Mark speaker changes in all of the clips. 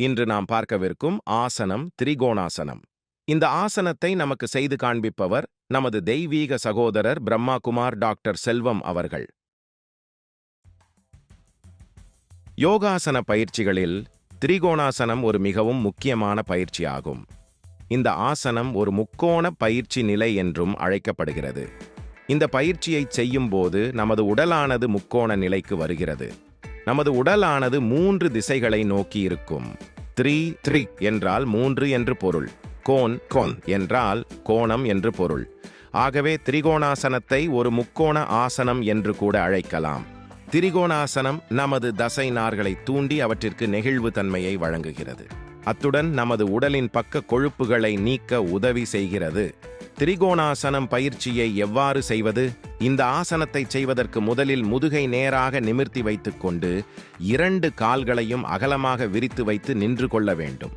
Speaker 1: இன்று நாம் பார்க்கவிருக்கும் ஆசனம் திரிகோணாசனம். இந்த ஆசனத்தை நமக்கு செய்து காண்பிப்பவர் நமது தெய்வீக சகோதரர் பிரம்மாகுமார் டாக்டர் செல்வம் அவர்கள். யோகாசன பயிற்சிகளில் திரிகோணாசனம் ஒரு மிகவும் முக்கியமான பயிற்சியாகும். இந்த ஆசனம் ஒரு முக்கோண பயிற்சி நிலை என்றும் அழைக்கப்படுகிறது. இந்த பயிற்சியை செய்யும்போது நமது உடலானது முக்கோண நிலைக்கு வருகிறது. நமது உடலானது மூன்று திசைகளை நோக்கி இருக்கும். த்ரீ த்ரீ என்றால் மூன்று என்று பொருள். கோன் கோன் என்றால் கோணம் என்று பொருள். ஆகவே திரிகோணாசனத்தை ஒரு முக்கோண ஆசனம் என்று கூட அழைக்கலாம். திரிகோணாசனம் நமது தசை நார்களை தூண்டி அவற்றிற்கு நெகிழ்வு தன்மையை வழங்குகிறது. அத்துடன் நமது உடலின் பக்க கொழுப்புகளை நீக்க உதவி செய்கிறது. திரிகோணாசனம் பயிற்சியை எவ்வாறு செய்வது? இந்த ஆசனத்தை செய்வதற்கு முதலில் முதுகை நேராக நிமிர்த்தி வைத்துக்கொண்டு இரண்டு கால்களையும் அகலமாக விரித்து வைத்து நின்று கொள்ள வேண்டும்.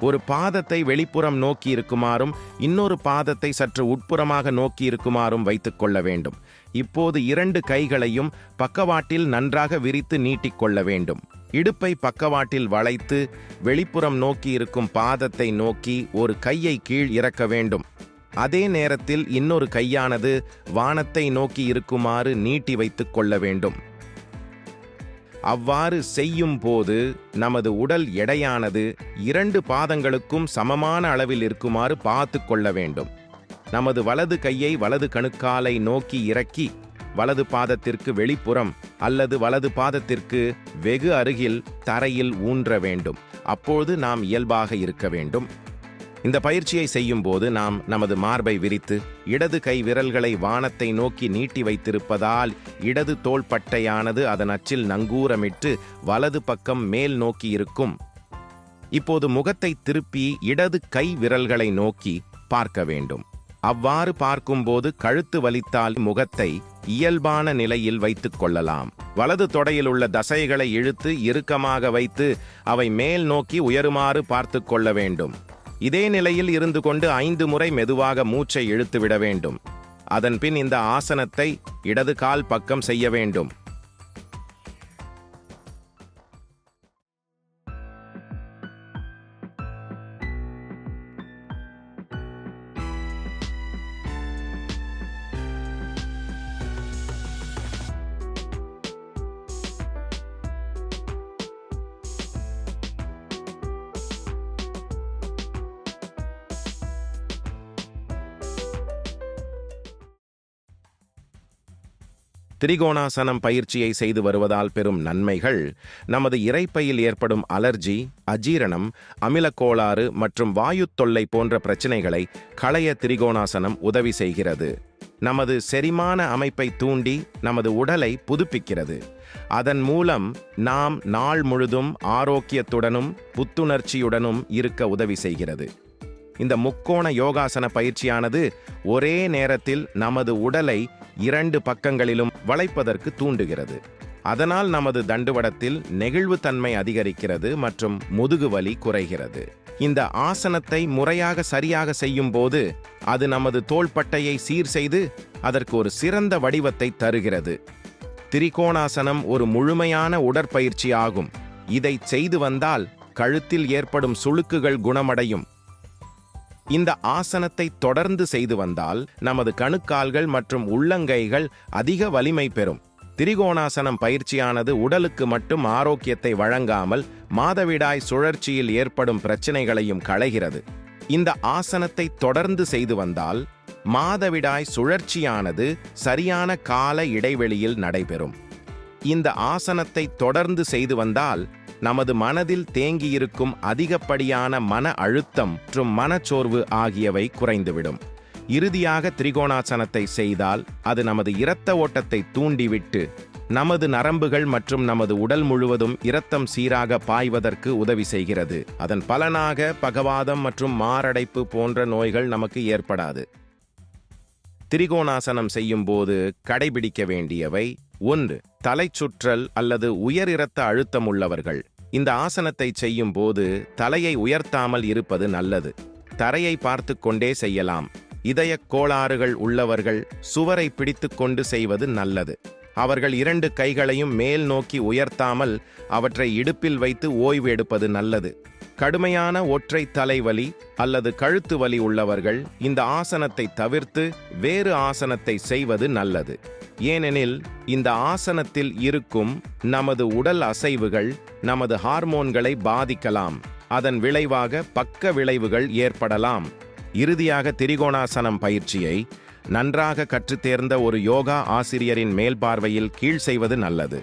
Speaker 1: ஒரு பாதத்தை வெளிப்புறம் நோக்கி இருக்குமாறும் இன்னொரு பாதத்தை சற்று உட்புறமாக நோக்கி இருக்குமாறும் வைத்துக் கொள்ள வேண்டும். இப்போது இரண்டு கைகளையும் பக்கவாட்டில் நன்றாக விரித்து நீட்டிக்கொள்ள வேண்டும். இடுப்பை பக்கவாட்டில் வளைத்து வெளிப்புறம் நோக்கி இருக்கும் பாதத்தை நோக்கி ஒரு கையை கீழ் இறக்க வேண்டும். அதே நேரத்தில் இன்னொரு கையானது வானத்தை நோக்கி இருக்குமாறு நீட்டி வைத்துக் கொள்ள வேண்டும். அவ்வாறு செய்யும் போது நமது உடல் எடையானது இரண்டு பாதங்களுக்கும் சமமான அளவில் இருக்குமாறு பார்த்து கொள்ள வேண்டும். நமது வலது கையை வலது கணுக்காலை நோக்கி இறக்கி வலது பாதத்திற்கு வெளிப்புறம் அல்லது வலது பாதத்திற்கு வெகு அருகில் தரையில் ஊன்ற வேண்டும். அப்போது நாம் இயல்பாக இருக்க வேண்டும். இந்த பயிற்சியை செய்யும் போது நாம் நமது மார்பை விரித்து இடது கை விரல்களை வானத்தை நோக்கி நீட்டி வைத்திருப்பதால் இடது தோள்பட்டையானது அதன் அச்சில் நங்கூரமிட்டு வலது பக்கம் மேல் நோக்கி இருக்கும். இப்போது முகத்தை திருப்பி இடது கை விரல்களை நோக்கி பார்க்க வேண்டும். அவ்வாறு பார்க்கும்போது கழுத்து வலித்தால் முகத்தை இயல்பான நிலையில் வைத்துக் கொள்ளலாம். வலது தொடையில் உள்ள தசைகளை இழுத்து இறுக்கமாக வைத்து அவை மேல் நோக்கி உயருமாறு பார்த்து கொள்ள வேண்டும். இதே நிலையில் இருந்து கொண்டு ஐந்து முறை மெதுவாக மூச்சை இழுத்து விட வேண்டும். அதன்பின் இந்த ஆசனத்தை இடது கால் பக்கம் செய்ய வேண்டும். திரிகோணாசனம் பயிற்சியை செய்து வருவதால் பெறும் நன்மைகள் நமது இறைப்பையில் ஏற்படும் அலர்ஜி அஜீரணம் அமிலக்கோளாறு மற்றும் வாயு தொல்லை போன்ற பிரச்சனைகளை களைய திரிகோணாசனம் உதவி செய்கிறது. நமது செரிமான அமைப்பை தூண்டி நமது உடலை புதுப்பிக்கிறது. அதன் மூலம் நாம் நாள் முழுதும் ஆரோக்கியத்துடனும் புத்துணர்ச்சியுடனும் இருக்க உதவி செய்கிறது. இந்த முக்கோண யோகாசன பயிற்சியானது ஒரே நேரத்தில் நமது உடலை இரண்டு பக்கங்களிலும் வளைப்பதற்கு தூண்டுகிறது. அதனால் நமது தண்டுவடத்தில் நெகிழ்வுத்தன்மை அதிகரிக்கிறது மற்றும் முதுகு வலி குறைகிறது. இந்த ஆசனத்தை முறையாக சரியாக செய்யும் போது அது நமது தோள்பட்டையை சீர் செய்து அதற்கு ஒரு சிறந்த வடிவத்தை தருகிறது. திரிகோணாசனம் ஒரு முழுமையான உடற்பயிற்சி ஆகும். இதை செய்து வந்தால் கழுத்தில் ஏற்படும் சுளுக்குகள் குணமடையும். இந்த ஆசனத்தை தொடர்ந்து செய்து வந்தால் நமது கணுக்கால்கள் மற்றும் உள்ளங்கைகள் அதிக வலிமை பெறும். திரிகோணாசனம் பயிற்சியானது உடலுக்கு மட்டும் ஆரோக்கியத்தை வழங்காமல் மாதவிடாய் சுழற்சியில் ஏற்படும் பிரச்சனைகளையும் களைகிறது. இந்த ஆசனத்தை தொடர்ந்து செய்து வந்தால் மாதவிடாய் சுழற்சியானது சரியான கால இடைவெளியில் நடைபெறும். இந்த ஆசனத்தை தொடர்ந்து செய்து வந்தால் நமது மனதில் தேங்கியிருக்கும் அதிகப்படியான மன அழுத்தம் மற்றும் மனச்சோர்வு ஆகியவை குறைந்துவிடும். இறுதியாக திரிகோணாசனத்தை செய்தால் அது நமது இரத்த ஓட்டத்தை தூண்டிவிட்டு நமது நரம்புகள் மற்றும் நமது உடல் முழுவதும் இரத்தம் சீராக பாய்வதற்கு உதவி செய்கிறது. அதன் பலனாக பகவாதம் மற்றும் மாரடைப்பு போன்ற நோய்கள் நமக்கு ஏற்படாது. திரிகோணாசனம் செய்யும் போது கடைபிடிக்க வேண்டியவை ஒன்று தலைச்சுற்றல் அல்லது உயர் இரத்த அழுத்தம் உள்ளவர்கள். இந்த ஆசனத்தை செய்யும் போது தலையை உயர்த்தாமல் இருப்பது நல்லது. தரையை பார்த்து கொண்டே செய்யலாம். இதயக் கோளாறுகள் உள்ளவர்கள் சுவரை பிடித்துக்கொண்டு செய்வது நல்லது. அவர்கள் இரண்டு கைகளையும் மேல் நோக்கி உயர்த்தாமல் அவற்றை இடுப்பில் வைத்து ஓய்வு எடுப்பது நல்லது. கடுமையான ஒற்றை தலைவலி அல்லது கழுத்து வலி உள்ளவர்கள் இந்த ஆசனத்தை தவிர்த்து வேறு ஆசனத்தை செய்வது நல்லது. ஏனெனில் இந்த ஆசனத்தில் இருக்கும் நமது உடல் அசைவுகள் நமது ஹார்மோன்களை பாதிக்கலாம். அதன் விளைவாக பக்க விளைவுகள் ஏற்படலாம். இறுதியாக திரிகோணாசனம் பயிற்சியை நன்றாக கற்றுத் தேர்ந்த ஒரு யோகா ஆசிரியரின் மேல்பார்வையில் கீழ் செய்வது நல்லது.